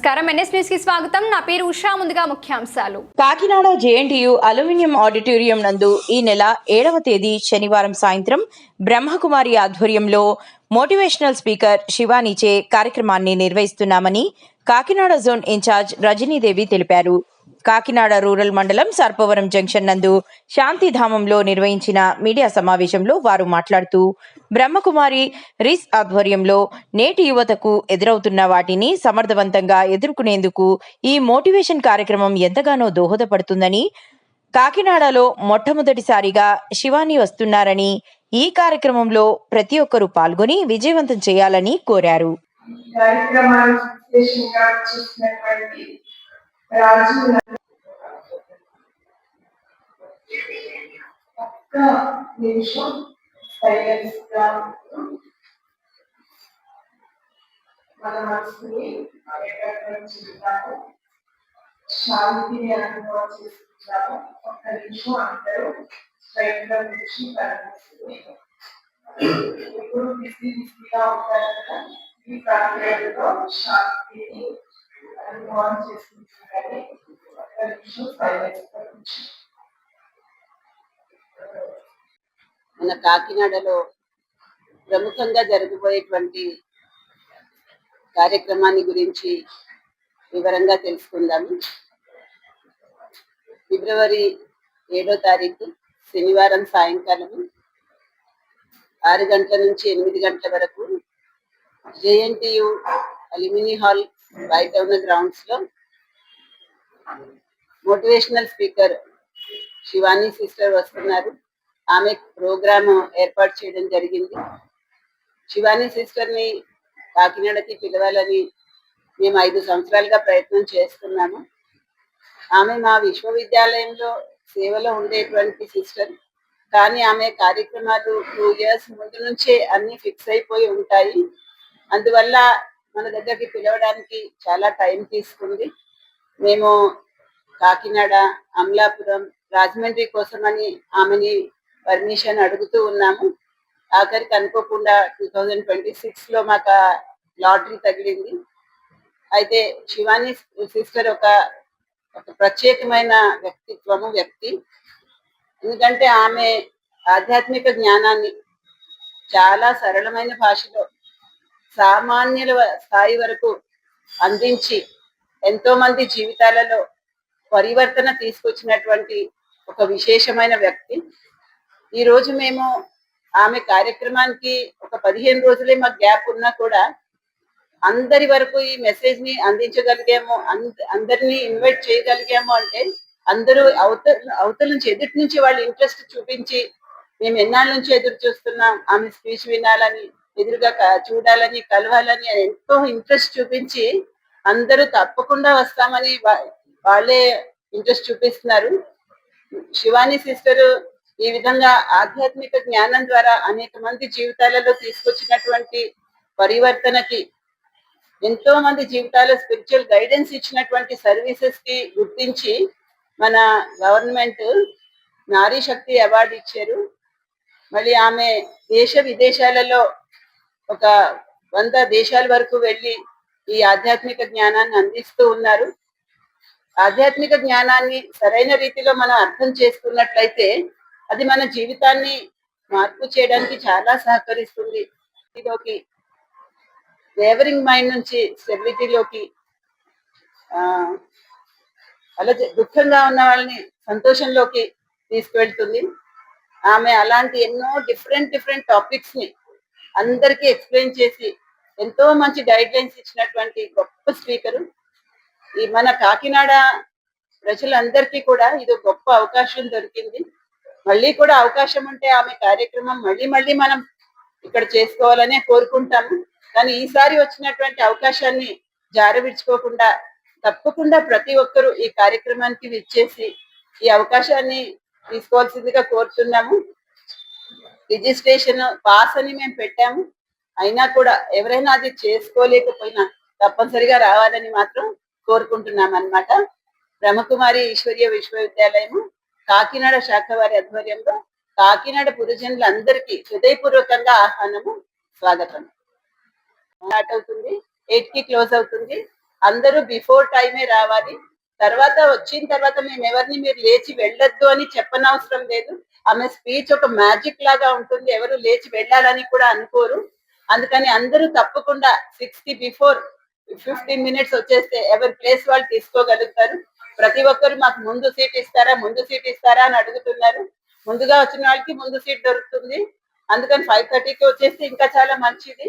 నమస్కారం. ఎన్ఎస్కి స్వాగతం. నా పేరు ఉషా. ముందుగా ముఖ్యాంశాలు. కాకినాడ జేఎన్టీయు అల్యూమినియం ఆడిటోరియం నందు ఈ నెల ఏడవ తేదీ శనివారం సాయంత్రం బ్రహ్మకుమారి ఆధ్వర్యంలో మోటివేషనల్ స్పీకర్ శివానీచే కార్యక్రమాన్ని నిర్వహిస్తున్నామని కాకినాడ జోన్ ఇన్ఛార్జ్ రజనీదేవి తెలిపారు. కాకినాడ రూరల్ మండలం సర్పవరం జంక్షన్ నందు శాంతిధామంలో నిర్వహించిన మీడియా సమావేశంలో వారు మాట్లాడుతూ బ్రహ్మకుమారి రిస్ ఆధ్వర్యంలో నేటి యువతకు ఎదురవుతున్న వాటిని సమర్థవంతంగా ఎదుర్కొనేందుకు ఈ మోటివేషన్ కార్యక్రమం ఎంతగానో దోహదపడుతుందని కాకినాడలో మొట్టమొదటిసారిగా శివాని వస్తున్నారని ఈ కార్యక్రమంలో ప్రతి ఒక్కరూ పాల్గొని విజయవంతం చేయాలని కోరారు. కార్యక్రమాలు చేసినటువంటి రాజు ఒక్క నిమిషం సైలెన్స్ గా ఉంటూ మన మనసుని ఏకాగ్రం చేద్దాము శాంతిని అనుభవం చేసుకుంటాము ఒక్క నిమిషం అందరూ స్ట్రైట్ గా కూర్చి కనిపిస్తుంది ఇప్పుడు బిజీ బిజీగా ఉంటారు కదా ఈ ప్రాంతంలో శాంతిని అనుభవం చేసుకుంటున్నారని ఒక్క మన కాకినాడలో ప్రముఖంగా జరగబోయేటువంటి కార్యక్రమాన్ని గురించి వివరంగా తెలుసుకుందాము. ఫిబ్రవరి ఏడో తారీఖు శనివారం సాయంకాలం ఆరు గంటల నుంచి ఎనిమిది గంటల వరకు జేఎన్టీయు అల్యూమిని హాల్ బయట ఉన్న గ్రౌండ్స్లో మోటివేషనల్ స్పీకర్ శివాని సిస్టర్ వస్తున్నారు. ఆమె ప్రోగ్రామ్ ఏర్పాటు చేయడం జరిగింది. శివాని సిస్టర్ని కాకినాడకి పిలవాలని మేము ఐదు సంవత్సరాలుగా ప్రయత్నం చేస్తున్నాము. ఆమె మా విశ్వవిద్యాలయంలో సేవలో ఉండేటువంటి సిస్టర్ కానీ ఆమె కార్యక్రమాలు టూ ఇయర్స్ ముందు నుంచే అన్ని ఫిక్స్ అయిపోయి ఉంటాయి. అందువల్ల మన దగ్గరికి పిలవడానికి చాలా టైం తీసుకుంది. మేము కాకినాడ అమలాపురం రాజమండ్రి కోసమని ఆమెని పర్మిషన్ అడుగుతూ ఉన్నాము. ఆఖరికి అనుకోకుండా టూ థౌజండ్ ట్వంటీ సిక్స్లో మాకు లాటరీ తగిలింది. అయితే శివాని సిస్టర్ ఒక ఒక ప్రత్యేకమైన వ్యక్తిత్వము వ్యక్తి. ఎందుకంటే ఆమె ఆధ్యాత్మిక జ్ఞానాన్ని చాలా సరళమైన భాషలో సామాన్యుల స్థాయి వరకు అందించి ఎంతో మంది జీవితాలలో పరివర్తన తీసుకొచ్చినటువంటి ఒక విశేషమైన వ్యక్తి. ఈ రోజు మేము ఆమె కార్యక్రమానికి ఒక పదిహేను రోజులే మాకు గ్యాప్ ఉన్నా కూడా అందరి వరకు ఈ మెసేజ్ని అందించగలిగాము. అంద- అందరినీ ఇన్వైట్ చేయగలిగాము అంటే అందరూ అవతల అవతల నుంచి ఎదుటి నుంచి వాళ్ళు ఇంట్రెస్ట్ చూపించి మేము ఎన్నాళ్ళ నుంచి ఎదురు చూస్తున్నాం ఆమె స్పీచ్ వినాలని ఎదురుగా చూడాలని కలవాలని ఎంతో ఇంట్రెస్ట్ చూపించి అందరూ తప్పకుండా వస్తామని వాళ్ళే ఇంట్రెస్ట్ చూపిస్తున్నారు. శివాని సిస్టర్ ఈ విధంగా ఆధ్యాత్మిక జ్ఞానం ద్వారా అనేక మంది జీవితాలలో తీసుకొచ్చినటువంటి పరివర్తనకి ఎంతో మంది జీవితాల స్పిరిచువల్ గైడెన్స్ ఇచ్చినటువంటి సర్వీసెస్కి గుర్తించి మన గవర్నమెంట్ నారీ శక్తి అవార్డు ఇచ్చారు. మళ్ళీ ఆమె దేశ విదేశాలలో ఒక వంద దేశాల వరకు వెళ్ళి ఈ ఆధ్యాత్మిక జ్ఞానాన్ని అందిస్తూ ఉన్నారు. ఆధ్యాత్మిక జ్ఞానాన్ని సరైన రీతిలో మనం అర్థం చేసుకున్నట్లయితే అది మన జీవితాన్ని మార్పు చేయడానికి చాలా సహకరిస్తుంది. ఇదొక వేవరింగ్ మైండ్ నుంచి స్టెబిలిటీలోకి ఆ అలా దుఃఖంగా ఉన్న వాళ్ళని సంతోషంలోకి తీసుకువెళ్తుంది. ఆమె అలాంటి ఎన్నో డిఫరెంట్ డిఫరెంట్ టాపిక్స్ని అందరికీ ఎక్స్ప్లెయిన్ చేసి ఎంతో మంచి గైడ్ లైన్స్ ఇచ్చినటువంటి గొప్ప స్పీకరు ఈ మన కాకినాడ ప్రజలందరికీ కూడా ఇది గొప్ప అవకాశం దొరికింది. మళ్ళీ కూడా అవకాశం ఉంటే ఆమె కార్యక్రమం మళ్ళీ మళ్ళీ మనం ఇక్కడ చేసుకోవాలనే కోరుకుంటాము. కానీ ఈసారి వచ్చినటువంటి అవకాశాన్ని జారవిడ్చుకోకుండా తప్పకుండా ప్రతి ఒక్కరూ ఈ కార్యక్రమానికి విచ్చేసి ఈ అవకాశాన్ని తీసుకోవాల్సిందిగా కోరుతున్నాము. రిజిస్ట్రేషన్ పాస్ అని మేము పెట్టాము. అయినా కూడా ఎవరైనా అది చేసుకోలేకపోయినా తప్పనిసరిగా రావాలని మాత్రం కోరుకుంటున్నాం అన్నమాట. బ్రహ్మకుమారి ఈశ్వర్య విశ్వవిద్యాలయము కాకినాడ శాఖ వారి ఆధ్వర్యంలో కాకినాడ పురజనులందరికీ హృదయపూర్వకంగా ఆహ్వానము స్వాగతం. స్టార్ట్ అవుతుంది ఎయిట్కి క్లోజ్ అవుతుంది. అందరూ బిఫోర్ టైమే రావాలి. తర్వాత వచ్చిన తర్వాత మేము ఎవరిని మీరు లేచి వెళ్ళొద్దు అని చెప్పనవసరం లేదు. ఆమె స్పీచ్ ఒక మ్యాజిక్ లాగా ఉంటుంది. ఎవరు లేచి వెళ్ళాలని కూడా అనుకోరు. అందుకని అందరూ తప్పకుండా సిక్స్ బిఫోర్ ఫిఫ్టీన్ మినిట్స్ వచ్చేస్తే ఎవరి ప్లేస్ వాళ్ళు తీసుకోగలుగుతారు. ప్రతి ఒక్కరు మాకు ముందు సీట్ ఇస్తారా ముందు సీట్ ఇస్తారా అని అడుగుతున్నారు. ముందుగా వచ్చిన వాళ్ళకి ముందు సీట్ దొరుకుతుంది. అందుకని ఫైవ్ థర్టీకి వచ్చేస్తే ఇంకా చాలా మంచిది.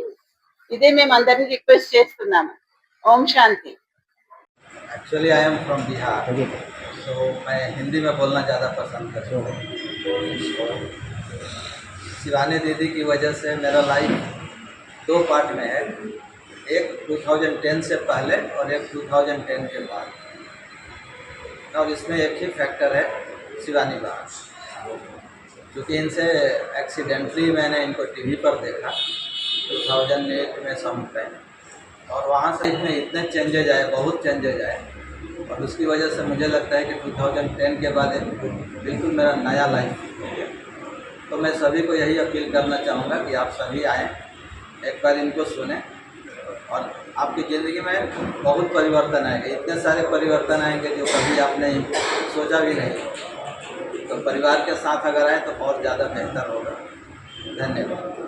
ఇదే మేము అందరినీ రిక్వెస్ట్ చేస్తున్నాము. Om Shanti. Actually I am from Bihar so मैं हिंदी में बोलना ज़्यादा पसंद करता हूँ। शिवानी दीदी की वजह से मेरा लाइफ दो पार्ट में है। एक 2010 से पहले और एक 2010 के बाद। और इसमें एक ही फैक्टर है शिवानी बहार क्योंकि इनसे एक्सीडेंटली मैंने इनको टीवी पर देखा। 2008 में सम पे और वहाँ से इसमें इतने चेंजेज आए, बहुत चेंजेज आए। और उसकी वजह से मुझे लगता है कि 2010 के बाद एक बिल्कुल मेरा नया लाइफ तो मैं सभी को यही अपील करना चाहूँगा कि आप सभी आएँ, एक बार इनको सुने। और आपकी ज़िंदगी में बहुत परिवर्तन आएँगे, इतने सारे परिवर्तन आएँगे जो कभी आपने सोचा भी नहीं। तो परिवार के साथ अगर आए तो बहुत ज़्यादा बेहतर होगा। धन्यवाद।